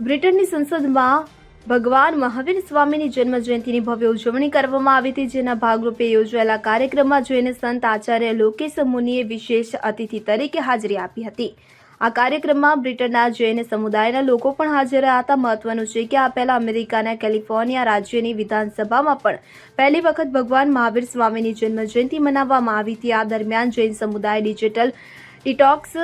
બ્રિટનની સંસદમાં ભગવાન મહાવીર સ્વામીની જન્મ જયંતિની ભવ્ય ઉજવણી કરવામાં આવી હતી, જેના ભાગરૂપે યોજાયેલા કાર્યક્રમમાં જોઈને સંત આચાર્ય લોકેશ મુનિએ વિશેષ અતિથિ તરીકે હાજરી આપી હતી. આ કાર્યક્રમમાં બ્રિટનના જૈન સમુદાયના લોકો પણ હાજર હતા. મહત્વનું છે કે આ પહેલા અમેરિકાના કેલિફોર્નિયા રાજ્યની વિધાનસભામાં પણ પહેલી વખત ભગવાન મહાવીર સ્વામીની જન્મ જયંતિ મનાવવામાં આવી હતી. આ દરમિયાન જૈન સમુદાય ડિજિટલ ડિટોક્સ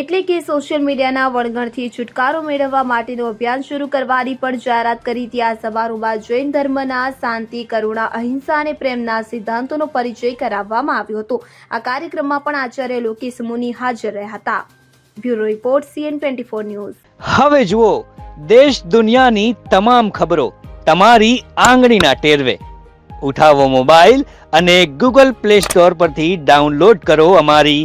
એટલે કે સોશિયલ મીડિયાના વળગણથી છુટકારો મેળવવા માટેનું અભિયાન શરૂ કરવાની પણ જાહેરાત કરી. હતી આ સમારોહમાં જૈન ધર્મના શાંતિ, કરુણા, અહિંસા અને પ્રેમના સિદ્ધાંતોનો પરિચય કરાવવામાં આવ્યો હતો. આ કાર્યક્રમમાં પણ આચાર્ય લોકેશ મુનિ હાજર રહ્યા હતા. Bureau report, CN twenty four news. હવે જુઓ, દેશ દુનિયાની તમામ ખબરો તમારી આંગળીના ટેરવે. ઉઠાવો મોબાઈલ અને ગૂગલ પ્લે સ્ટોર પરથી ડાઉનલોડ કરો અમારી